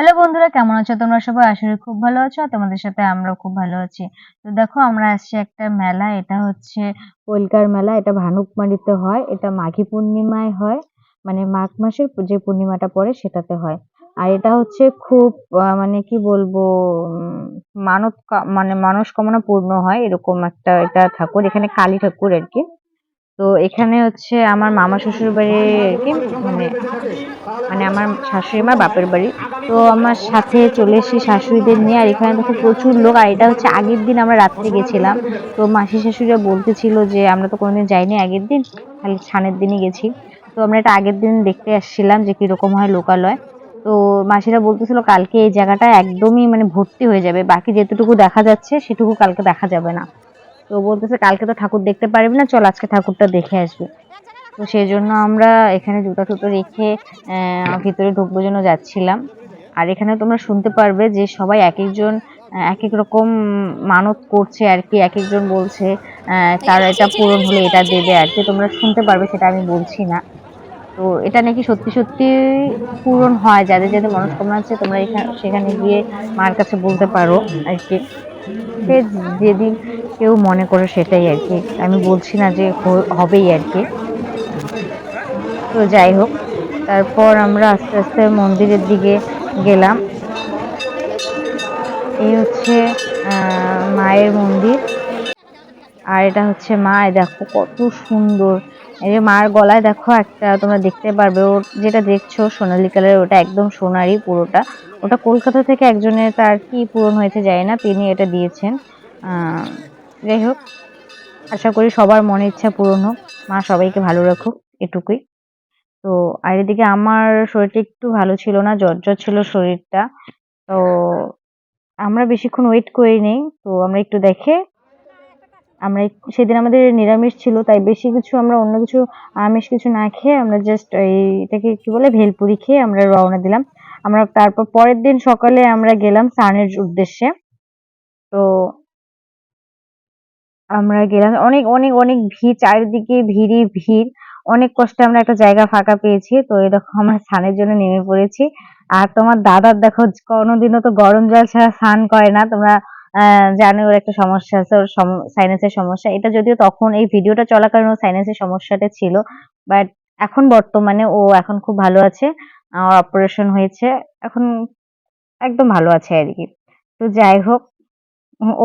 Hello বন্ধুরা, কেমন আছো তোমরা? সবাই করি খুব ভালো আছো তোমাদের সাথে আমরাও খুব ভালো আছি। তো দেখো, আমরা আসছি একটা মেলা, এটা হচ্ছে কলকার মেলা, এটা ভানুকমারিতে হয়, এটা মাঘী পূর্ণিমায় হয় মানে মাঘ মাসের যে পূর্ণিমাটা পড়ে সেটাতে হয়। আর এটা হচ্ছে খুব মানে কি বলব কা- মানে মনস্কামনা পূর্ণ হয়, এরকম একটা এটা ঠাকুর, এখানে কালী ঠাকুর আর কি। তো এখানে হচ্ছে আমার মামা শ্বশুর বাড়ি আর কি মানে মানে আমার শাশুড়ি মার বাপের বাড়ি। তো আমার সাথে চলে এসেছি শাশুড়িদের নিয়ে, আর এখানে দেখো প্রচুর লোক, আর এটা হচ্ছে আগের দিন আমরা রাত্রে গেছিলাম। তো মাসি শাশুড়িরা বলতেছিল যে, আমরা তো কোনোদিন যাইনি আগের দিন খালি ছানের দিনই গেছি। তো আমরা এটা আগের দিন দেখতে আসছিলাম যে কীরকম হয় লোকালয়। তো মাসিরা বলতেছিল, কালকে এই জায়গাটা একদমই মানে ভর্তি হয়ে যাবে। বাকি যেতটুকু দেখা যাচ্ছে, সেটুকু কালকে দেখা যাবে না। তো বলতেছে, কালকে তো ঠাকুর দেখতে পারবি না, চল আজকে ঠাকুরটা দেখে আসবি। তো সেই জন্য আমরা এখানে জুতা টুতো রেখে ভিতরে ঢুকবো জন্য যাচ্ছিলাম। আর এখানে তোমরা শুনতে পারবে যে সবাই এক একজন এক এক রকম মানত করছে আর কি। এক একজন বলছে তার এটা পূরণ হলে এটা দেবে আর কি। তোমরা শুনতে পারবে, সেটা আমি বলছি না। তো এটা নাকি সত্যি সত্যি পূরণ হয়, যাদের যাদের মনস্কামনা আছে, তোমরা এখানে সেখানে গিয়ে মার কাছে বলতে পারো আর কি। সে যেদিন কেউ মনে করে সেটাই আর কি। আমি বলছি না যে হবেই আর কি। তো যাই হোক, তারপর আমরা আস্তে আস্তে মন্দিরের দিকে গেলাম। এই হচ্ছে মায়ের মন্দির। আর এটা হচ্ছে মা দেখো কত সুন্দর। এই যে মার গলায় দেখো একটা, তোমরা দেখতে পারবে ও যেটা দেখছ সোনালী কালার ওটা একদম সোনারই পুরোটা। ওটা কলকাতা থেকে একজনের, তার কি পূরণ হয়েছে যায় না, তিনি এটা দিয়েছেন। যাই হোক, আশা করি সবার মনের ইচ্ছা পূরণ হোক। মা সবাইকে ভালো রাখুক, এটুকুই। তো আর এদিকে আমার শরীরটা একটু ভালো ছিল না, জ্বর ছিল শরীরটা। তো আমরা বেশিক্ষণ ওয়েট করি করিনি, তো আমরা একটু দেখে আমরা সেদিন আমাদের নিরামিষ ছিল, তাই বেশি কিছু আমরা অন্য কিছু আমিষ কিছু না খেয়ে আমরা জাস্ট এটাকে কি বলে, ভেলপুরি খেয়ে আমরা রওনা দিলাম। আমরা তারপর পরের দিন সকালে আমরা গেলাম স্নানের উদ্দেশ্যে। তো আমরা গেলাম, অনেক অনেক অনেক ভিড়, চারিদিকে ভিড়ই ভিড়। অনেক কষ্টে আমরা একটা জায়গা ফাঁকা পেয়েছি, তো এরকম আমরা স্নানের জন্য নেমে পড়েছি। আর তোমার দাদার দেখো কোনোদিনও তো গরম জল ছাড়া স্নান করে না, তোমরা জানো ওর একটা সমস্যা আছে, ওর সাইনাসের সমস্যা। এটা যদিও তখন এই ভিডিওটা চলাকালীন ওর সাইনাসের সমস্যাটা ছিল বাট এখন বর্তমানে ও এখন খুব ভালো আছে অপারেশন হয়েছে, এখন একদম ভালো আছে আর কি। তো যাই হোক,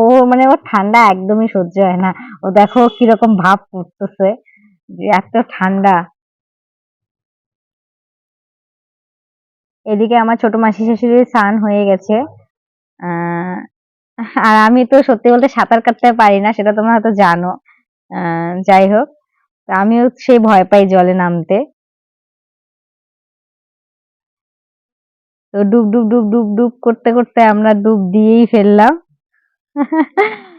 ও মানে ওর ঠান্ডা একদমই সহ্য হয় না। ও দেখো কীরকম ভাব করতেছে যে এত ঠান্ডা। এদিকে আমার ছোট মাসি শাশুড়ির স্নান হয়ে গেছে। আর আমি তো সত্যি বলতে সাঁতার কাটতে পারি না, সেটা তোমরা হয়তো জানো। যাই হোক আমিও সেই ভয় পাই জলে নামতে। তো ডুব ডুব ডুব ডুব ডুব করতে করতে আমরা ডুব দিয়েই ফেললাম।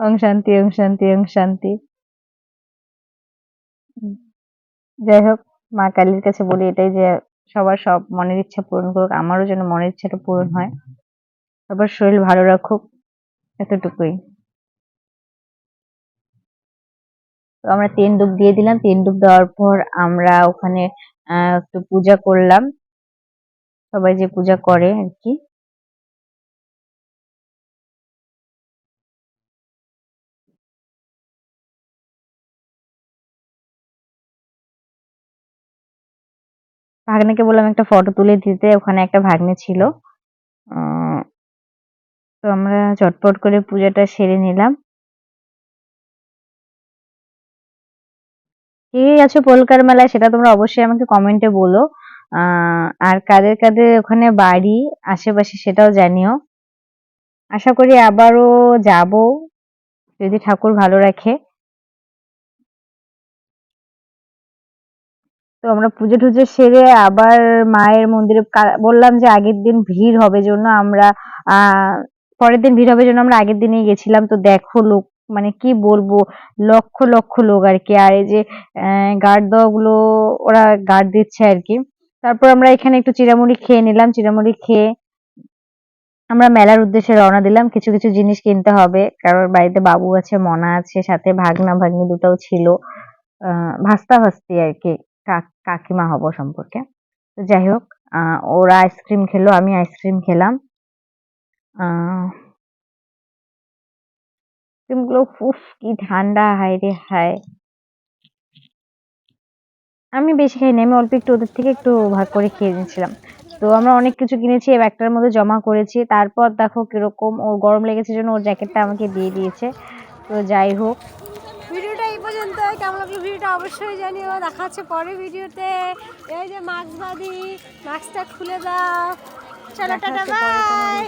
ওং শান্তি ওং শান্তি ওং শান্তি। যাই হোক, মা কালীর কাছে বলি এটাই যে সবার সব মনের ইচ্ছা পূরণ করুক, আমারও যেন মনের ইচ্ছাটা পূরণ হয়। সবার শরীর ভালো রাখুক, এতটুকুই। তো আমরা তিন ডুব দিয়ে দিলাম, তিন ডুব দেওয়ার পর আমরা ওখানে একটু পূজা করলাম। সবাই যে পূজা করে আর কি। ভাগ্নেকে বললাম একটা ফটো তুলে দিতে, ওখানে একটা ভাগ্নে ছিল। তো আমরা চটপট করে পূজাটা সেরে নিলাম। কে আছো পোলকার মেলায় সেটা তোমরা অবশ্যই আমাকে কমেন্টে বলো। আর কাদের কাদের ওখানে বাড়ি, আশেপাশে সেটাও জানিও। আশা করি আবারও যাব। যদি ঠাকুর ভালো রাখে। তো আমরা পুজো টুজো সেরে আবার মায়ের মন্দিরে বললাম যে আগের দিন ভিড় হবে জন্য আমরা পরের দিন ভিড় হবে জন্য আমরা আগের দিনেই গেছিলাম। তো দেখো লোক মানে কি বলব, লক্ষ লক্ষ লোক আর কি। আর এই যে গার্ড দেওয়া গুলো ওরা গার্ড দিচ্ছে আর কি। তারপর আমরা এখানে একটু চিড়ামুড়ি খেয়ে নিলাম। চিড়ামুড়ি খেয়ে আমরা মেলার উদ্দেশ্যে রওনা দিলাম। কিছু কিছু জিনিস কিনতে হবে। কারণ বাড়িতে বাবু আছে, মনা আছে, সাথে ভাগনা ভাগ্নি দুটাও ছিল। ভাস্তা ভাস্তি আর কি। কাকিমা হব সম্পর্কে। তো যাই হোক ওরা আইসক্রিম খেলো, আমি আইসক্রিম খেলাম। আইসক্রিমগুলো উফ, কি ঠান্ডা, হায় রে হায়। আমি বেশি খাইনি, আমি অল্প একটু ওদের থেকে একটু ভাগ করে খেয়ে নিয়েছিলাম। তো আমরা অনেক কিছু কিনেছি, এই ব্যাগটার মধ্যে জমা করেছি। তারপর দেখো কীরকম, ওর গরম লেগেছে জন্য ওর জ্যাকেটটা আমাকে দিয়ে দিয়েছে। তো যাই হোক কেমন লাগল ভিডিওটা অবশ্যই জানিও। দেখা হচ্ছে পরের ভিডিওতে। এই যে মাস্ক বাদি মাস্কটা খুলে দাও। চলো টাটা বাই।